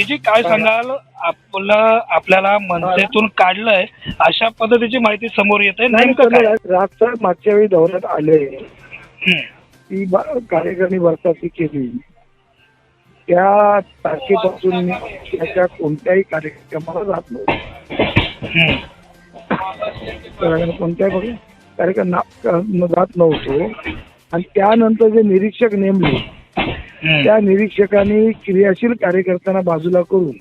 जी काय सांगाल आपलं आपल्याला मनसेतून काढलंय अशा पद्धतीची माहिती समोर येते नाही नेमकं काय मागच्या वेळी दौऱ्यात आले हम्म. ती ब- कार्यकारिणी बरखास्ती केली त्या तारखेपासून मी त्याच्या कोणत्याही कार्यक्रमाला जात नव्हतो हम्म. कारण कोणत्याही कार्यक्रम ना- जात नव्हतो आणि त्यानंतर जे निरीक्षक नेमले. त्या निरीक्षकांनी क्रियाशील कार्यकर्त्यांना बाजूला करून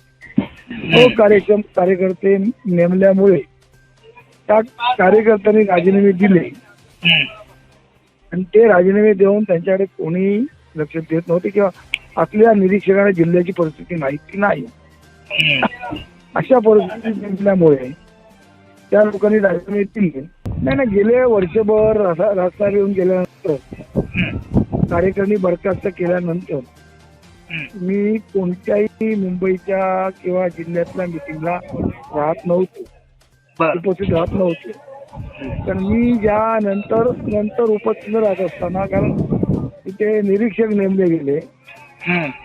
तो कार्यक्रम कार्यकर्ते नेमल्यामुळे त्या कार्यकर्त्यांनी राजीनामे दिले. आणि ते राजीनामे देऊन त्यांच्याकडे कोणी लक्ष देत नव्हते किंवा आपल्या निरीक्षकांना जिल्ह्याची परिस्थिती माहिती नाही. अशा परिस्थितीत नेमल्यामुळे त्या लोकांनी राजीनामे दिले नाही ना गेले वर्षभर रसा- रस्ता येऊन गेल्यानंतर. कार्यकारिणी बरखास्त केल्यानंतर. मी कोणत्याही मुंबईच्या किंवा जिल्ह्यातल्या मिटिंगला राहत नव्हतो उपस्थित राहत नव्हतो तर मी ज्या नंतर नंतर उपस्थित राहत असताना कारण तिथे निरीक्षक नेमले गेले.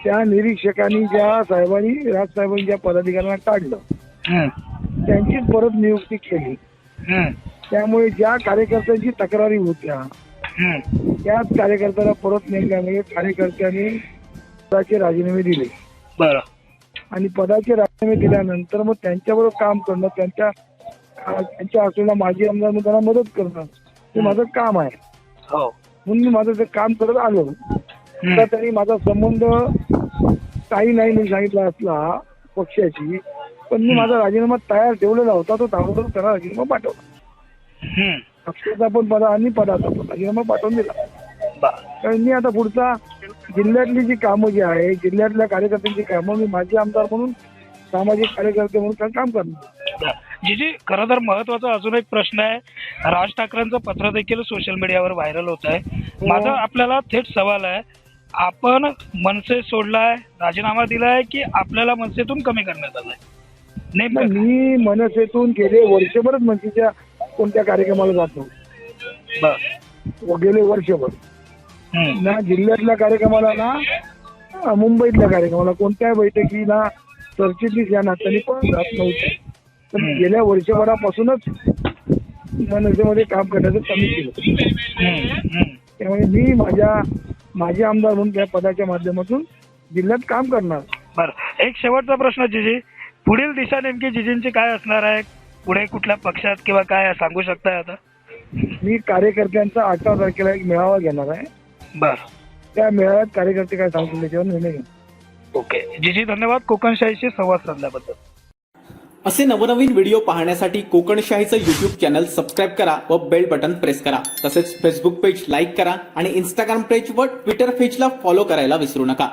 त्या निरीक्षकांनी ज्या साहेबांनी राजसाहेबांनी ज्या पदाधिकाऱ्यांना काढलं. त्यांचीच परत नियुक्ती केली. त्यामुळे ज्या कार्यकर्त्यांची तक्रारी होत्या. त्याच कार्यकर्त्याला परत नेमल्यामुळे कार्यकर्त्यांनी पदाचे राजीनामे दिले. बर. आणि पदाचे राजीनामे दिल्यानंतर मग त्यांच्याबरोबर काम करणं त्यांच्या त्यांच्या असलेला माजी आमदार म्हणून त्यांना मदत करणं हे माझं काम आहे. हो. म्हणून मी माझं ते काम करत आलो. तर तरी माझा संबंध काही नाही मी सांगितला असला पक्षाची पण मी माझा राजीनामा तयार ठेवलेला होता तो ताबडतोब त्याला राजीनामा पाठवला. पक्षाचा पण पदा आणि पदाचा पण. राजीनामा पाठवून दिला. कारण मी आता पुढचा जिल्ह्यातली जी कामं जी आहे जिल्ह्यातल्या कार्यकर्त्यांची कामं मी माझे आमदार म्हणून सामाजिक कार्यकर्ते म्हणून काम करणार. जीजी खरं तर महत्त्वाचा अजून एक प्रश्न आहे. राज ठाकरेंचं पत्र देखील सोशल मीडियावर व्हायरल होत आहे. माझा आपल्याला थेट सवाल आहे आपण मनसे सोडलाय राजीनामा दिलाय की आपल्याला मनसेतून कमी करण्यात आलाय? काय? मी मनसेतून गेले वर्षभरच मनसेच्या कोणत्या कार्यक्रमाला जातो? गेले वर्षभर. ना जिल्ह्यातल्या कार्यक्रमाला ना मुंबईतल्या कार्यक्रमाला कोणत्याही बैठकी ना सरचिटणीस या नात्याने पण जात नव्हते. तर हम्म. गेल्या वर्षभरापासूनच मनसेमध्ये काम करण्याचं कमी केलं. त्यामुळे मी माझ्या माझे आमदार म्हणून त्या पदाच्या माध्यमातून जिल्ह्यात काम करणार. बर. एक शेवटचा प्रश्न जिजी. पुढील दिशा नेमकी जिजींची काय असणार आहे? पुढे कुठल्या पक्षात किंवा काय सांगू शकताय आता? मी कार्यकर्त्यांचा अठरा तारखेला एक मेळावा घेणार आहे. बर. त्या मेळाव्यात कार्यकर्ते काय सांगतील त्याच्यावर निर्णय घेणार. ओके. जिजी धन्यवाद. कोकणशाहीशी संवाद साधल्याबद्दल. असे नवनवीन व्हिडिओ पाहण्यासाठी कोकणशाहीचं यूट्यूब चॅनल सबस्क्राईब करा व बेल बटन प्रेस करा. तसेच फेसबुक पेज लाईक करा आणि इंस्टाग्राम पेज व ट्विटर पेजला फॉलो करायला विसरू नका.